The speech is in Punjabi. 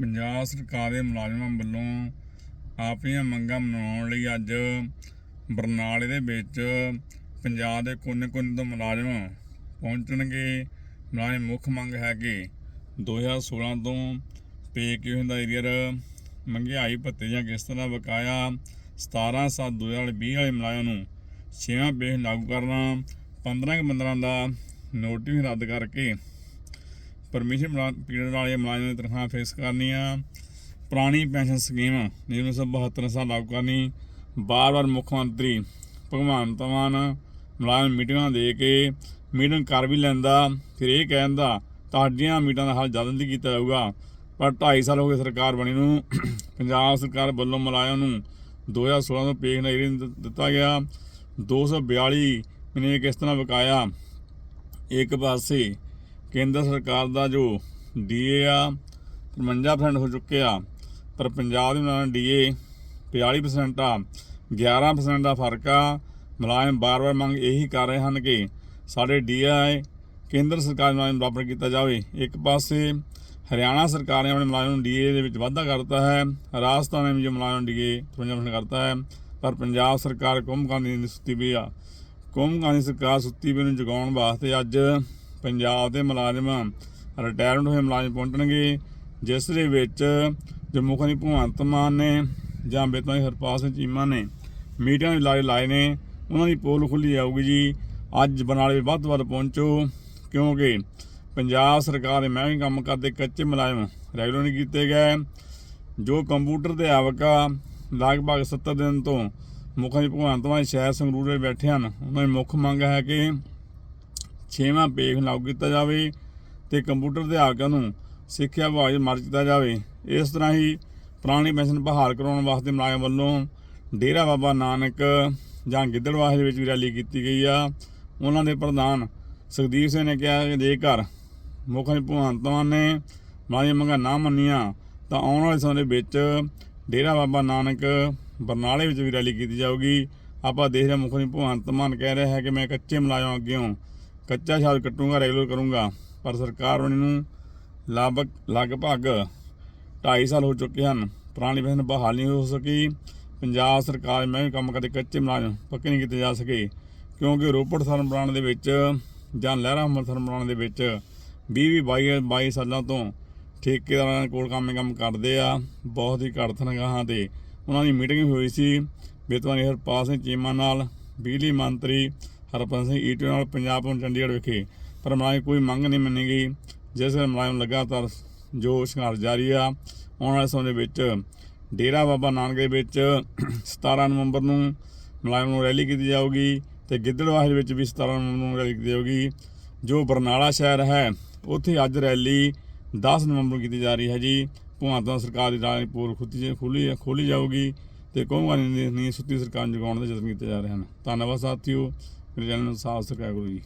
ਪੰਜਾਬ ਸਰਕਾਰ ਦੇ ਮੁਲਾਜ਼ਮਾਂ ਵੱਲੋਂ ਆਪਣੀਆਂ ਮੰਗਾਂ ਮਨਾਉਣ ਲਈ ਅੱਜ ਬਰਨਾਲੇ ਦੇ ਵਿੱਚ ਪੰਜਾਬ ਦੇ ਕੋਨੇ-ਕੋਨੇ ਤੋਂ ਮੁਲਾਜ਼ਮ ਪਹੁੰਚਣਗੇ। ਮੁਲਾਜ਼ਮ ਮੁੱਖ ਮੰਗ ਹੈ ਕਿ 2016 ਤੋਂ ਪੇ ਕਿਉਂ ਦਾ ਏਰੀਅਰ ਮਹਿੰਗਾਈ ਭੱਤੇ ਜਾਂ ਕਿਸ਼ਤਾਂ ਦਾ ਬਕਾਇਆ 17 7 2020 ਵਾਲੇ ਮੁਲਾਜ਼ਮ ਨੂੰ ਛੇਵਾਂ ਪੇ ਲਾਗੂ ਕਰਨਾ 15 ਕੁ ਬੰਦਰਾਂ ਦਾ ਨੋਟਿਸ ਰੱਦ ਕਰਕੇ ਪਰਮਿਸ਼ਨ ਪੀਰੀਅਡ ਵਾਲੇ ਮੁਲਾਜ਼ਮਾਂ ਦੀ ਤਨਖਾਹ ਫਿਕਸ ਕਰਨੀਆਂ। ਪੁਰਾਣੀ ਪੈਨਸ਼ਨ ਸਕੀਮ ਜਿਹੜੀ 1972 ਸਾਲ ਲਾਗੂ ਕਰਨੀ। ਬਾਰ-ਬਾਰ ਮੁੱਖ ਮੰਤਰੀ ਭਗਵੰਤ ਮਾਨ ਮੁਲਾਜ਼ਮ ਮੀਟਿੰਗਾਂ ਦੇ ਕੇ ਮੀਟਿੰਗ ਕਰ ਵੀ ਲੈਂਦਾ, ਫਿਰ ਇਹ ਕਹਿੰਦਾ, ਤੁਹਾਡੀਆਂ ਮੀਟਾਂ ਦਾ ਹੱਲ ਜਲਦ ਨਹੀਂ ਕੀਤਾ ਜਾਊਗਾ। ਪਰ 2.5 ਸਾਲ ਹੋ ਗਏ ਸਰਕਾਰ ਬਣੀ ਨੂੰ। ਪੰਜਾਬ ਸਰਕਾਰ ਵੱਲੋਂ ਮੁਲਾਜ਼ਮ ਨੂੰ 2016 ਤੋਂ ਪੇਸ਼ ਨਹੀਂ ਦਿੱਤਾ ਗਿਆ। 242 ਮਹੀਨੇ ਦੀ ਕਿਸ਼ਤ ਨਾਲ ਬਕਾਇਆ ਇੱਕ ਪਾਸੇ ਕੇਂਦਰ ਸਰਕਾਰ ਦਾ ਜੋ ਡੀਏ ਆ 53% ਹੋ ਚੁੱਕਿਆ ਪਰ ਪੰਜਾਬ ਦੇ ਨਾਲ ਡੀਏ 42% ਆ 11% ਦਾ ਫ਼ਰਕ ਆ। ਮੁਲਾਜ਼ਮ ਬਾਰ-ਬਾਰ ਮੰਗ ਇਹੀ ਕਰ ਰਹੇ ਹਨ ਕਿ ਸਾਡੇ ਡੀਆਈ ਕੇਂਦਰ ਸਰਕਾਰ ਨਾਲ ਬਰਾਬਰ ਕੀਤਾ ਜਾਵੇ। ਇੱਕ ਪਾਸੇ ਹਰਿਆਣਾ ਸਰਕਾਰ ਨੇ ਆਪਣੇ ਮੁਲਾਜ਼ਮ ਨੂੰ ਡੀਏ ਦੇ ਵਿੱਚ ਵਾਧਾ ਕਰਤਾ ਹੈ, ਰਾਜਸਥਾਨ ਨੇ ਵੀ ਜੋ ਮੁਲਾਜ਼ਮ ਡੀਏ 55% ਕਰਤਾ ਹੈ, ਪਰ ਪੰਜਾਬ ਸਰਕਾਰ ਕੁੰਭ ਦੀ ਸੁੱਤੀ ਪਈ ਆ। ਕੁੰਭ ਕਾਂਦੀ ਸਰਕਾਰ ਸੁੱਤੀ ਪਈ ਨੂੰ ਜਗਾਉਣ ਵਾਸਤੇ ਅੱਜ ਪੰਜਾਬ ਦੇ ਮੁਲਾਜ਼ਮ ਰਿਟਾਇਰਡ ਹੋਏ ਮੁਲਾਜ਼ਮ ਪਹੁੰਚਣਗੇ, ਜਿਸ ਦੇ ਵਿੱਚ ਜੋ ਮੁੱਖ ਭਗਵੰਤ ਮਾਨ ਨੇ ਜਾਂ ਬੇਤਾਂ ਹਰਪਾਲ ਸਿੰਘ ਚੀਮਾ ਨੇ ਮੀਟਿੰਗਾਂ ਵਿੱਚ ਲਾਏ ਲਾਏ ਨੇ, ਉਹਨਾਂ ਦੀ ਪੋਲ ਖੁੱਲੀ ਜਾਊਗੀ ਜੀ। ਅੱਜ ਬਰਨਾਲੇ ਵੱਧ ਤੋਂ ਵੱਧ ਪਹੁੰਚੋ, ਕਿਉਂਕਿ ਪੰਜਾਬ ਸਰਕਾਰ ਦੇ ਮਹਿਕਮੇ ਕੰਮ ਕਰਦੇ ਕੱਚੇ ਮੁਲਾਜ਼ਮ ਰੈਗੂਲਰ ਨਹੀਂ ਕੀਤੇ ਗਏ। ਜੋ ਕੰਪਿਊਟਰ ਤੇ ਆਵਕਾ ਲਗਭਗ 70 ਦਿਨ ਤੋਂ ਮੁੱਖ ਭਗਵੰਤ ਮਾਨ ਸ਼ਹਿਰ ਸੰਗਰੂਰ ਵਿੱਚ ਬੈਠੇ ਹਨ, ਉਹਨਾਂ ਦੀ ਮੁੱਖ ਮੰਗ ਹੈ ਕਿ ਛੇਵਾਂ ਪੇਖ ਲਾਗੂ ਕੀਤਾ ਜਾਵੇ ਤੇ ਕੰਪਿਊਟਰ ਦੇ ਆਵਕਾਂ ਨੂੰ ਸਿੱਖਿਆ ਵਿਭਾਗ 'ਚ ਦਿੱਤਾ ਜਾਵੇ। ਇਸ ਤਰ੍ਹਾਂ ਹੀ ਪੁਰਾਣੀ ਪੈਨਸ਼ਨ ਬਹਾਲ ਕਰਾਉਣ ਵਾਸਤੇ ਮੁਲਾਜ਼ਮ ਵੱਲੋਂ ਡੇਰਾ ਬਾਬਾ ਨਾਨਕ ਜਾਂ ਗਿੱਦੜਵਾਹੇ ਦੇ ਵਿੱਚ ਵੀ ਰੈਲੀ ਕੀਤੀ ਗਈ ਆ। ਉਹਨਾਂ ਦੇ ਪ੍ਰਧਾਨ ਸੁਖਦੀਪ ਸਿੰਘ ਨੇ ਕਿਹਾ ਕਿ ਜੇਕਰ ਮੁੱਖ ਮੰਤਰੀ ਭਗਵੰਤ ਮਾਨ ਨੇ ਮੁਲਾਜ਼ਮ ਮੰਗਾਂ ਨਾ ਮੰਨੀਆਂ, ਤਾਂ ਆਉਣ ਵਾਲੇ ਸਮੇਂ ਦੇ ਵਿੱਚ ਡੇਰਾ ਬਾਬਾ ਨਾਨਕ ਬਰਨਾਲੇ ਵਿੱਚ ਵੀ ਰੈਲੀ ਕੀਤੀ ਜਾਊਗੀ। ਆਪਾਂ ਦੇਖ ਰਹੇ ਮੁੱਖ ਭਗਵੰਤ ਮਾਨ ਕਹਿ ਰਿਹਾ ਹੈ ਕਿ ਮੈਂ ਕੱਚੇ ਮੁਲਾਜ਼ਮਾਂ ਅੱਗੇੋਂ ਕੱਚਾ ਛਾਲ ਕੱਟੂਗਾ ਰੈਗੂਲਰ ਕਰੂੰਗਾ, ਪਰ ਸਰਕਾਰ ਉਹਨਾਂ ਨੂੰ ਲਗਭਗ ਲਗਭਗ 2.5 ਸਾਲ ਹੋ ਚੁੱਕੇ ਹਨ। ਪੁਰਾਣੀ ਪੈਨਸ਼ਨ ਬਹਾਲ ਨਹੀਂ ਹੋ ਸਕੀ। ਪੰਜਾਬ ਸਰਕਾਰ ਮੈਂ ਵੀ ਕੰਮ ਕਰਦੇ ਕੱਚੇ ਮੁਲਾਜ਼ਮ ਪੱਕੇ ਨਹੀਂ ਕੀਤੇ ਜਾ ਸਕੇ, ਕਿਉਂਕਿ ਰੋਪੜ ਥਰਮ ਬਣਾਉਣ ਦੇ ਵਿੱਚ ਜਾਂ ਲਹਿਰਾ ਅਮਰ ਥਰਮ ਬਣਾਉਣ ਦੇ ਵਿੱਚ 20 ਵੀਹ 22 22 ਸਾਲਾਂ ਤੋਂ ਠੇਕੇਦਾਰਾਂ ਕੋਲ ਕੰਮ ਕੰਮ ਕਰਦੇ ਆ। ਬਹੁਤ ਹੀ ਘੱਟ ਤਨਖਾਹਾਂ ਤੇ ਉਹਨਾਂ ਦੀ ਮੀਟਿੰਗ ਹੋਈ ਸੀ। ਬੇਤਵਾਨੀ ਹਰਪਾਲ ਸਿੰਘ ਚੀਮਾ ਨਾਲ ਬਿਜਲੀ ਮੰਤਰੀ ਹਰਪੰਤ ਸਿੰਘ ਈਟੋ ਨਾਲ ਪੰਜਾਬ ਤੋਂ ਚੰਡੀਗੜ੍ਹ ਵਿਖੇ। ਪਰ ਮੁਲਾਜ਼ਮ ਕੋਈ ਮੰਗ ਨਹੀਂ ਮੰਨੀ ਗਈ। ਜਿਸ ਨਾਲ ਮੁਲਾਜ਼ਮ ਲਗਾਤਾਰ ਜੋ ਸੰਘਰਸ਼ ਜਾਰੀ ਆ, ਆਉਣ ਵਾਲੇ ਸਮੇਂ ਦੇ ਵਿੱਚ ਡੇਰਾ ਬਾਬਾ ਨਾਨਕ ਦੇ ਵਿੱਚ 17 ਨਵੰਬਰ ਨੂੰ ਮੁਲਾਜ਼ਮ ਨੂੰ ਰੈਲੀ ਕੀਤੀ ਜਾਊਗੀ ਤੇ ਗਿੱਦੜਵਾਹੇ ਦੇ ਵਿੱਚ ਵੀ 17 ਨਵੰਬਰ ਨੂੰ ਰੈਲੀ ਕੀਤੀ ਜਾਊਗੀ। ਜੋ ਬਰਨਾਲਾ ਸ਼ਹਿਰ ਹੈ, ਉੱਥੇ ਅੱਜ ਰੈਲੀ 10 ਨਵੰਬਰ ਨੂੰ ਕੀਤੀ ਜਾ ਰਹੀ ਹੈ ਜੀ। ਭਗਵੰਤ ਸਰਕਾਰ ਦੀ ਰਾਜਪੂਰ ਖੁੱਲੀ ਖੋਲੀ ਖੋਲੀ ਜਾਊਗੀ ਤੇ ਕੌਮਾਂ ਦੀ ਸੁੱਤੀ ਸਰਕਾਰ ਨੂੰ ਜਗਾਉਣ ਦੇ ਯਤਨ ਕੀਤੇ ਜਾ ਰਹੇ ਹਨ। ਧੰਨਵਾਦ ਸਾਥੀਓ। ਮੇਰੇ ਚੈਨਲ ਨੂੰ ਸਾਫ਼ ਕਰੋ ਜੀ।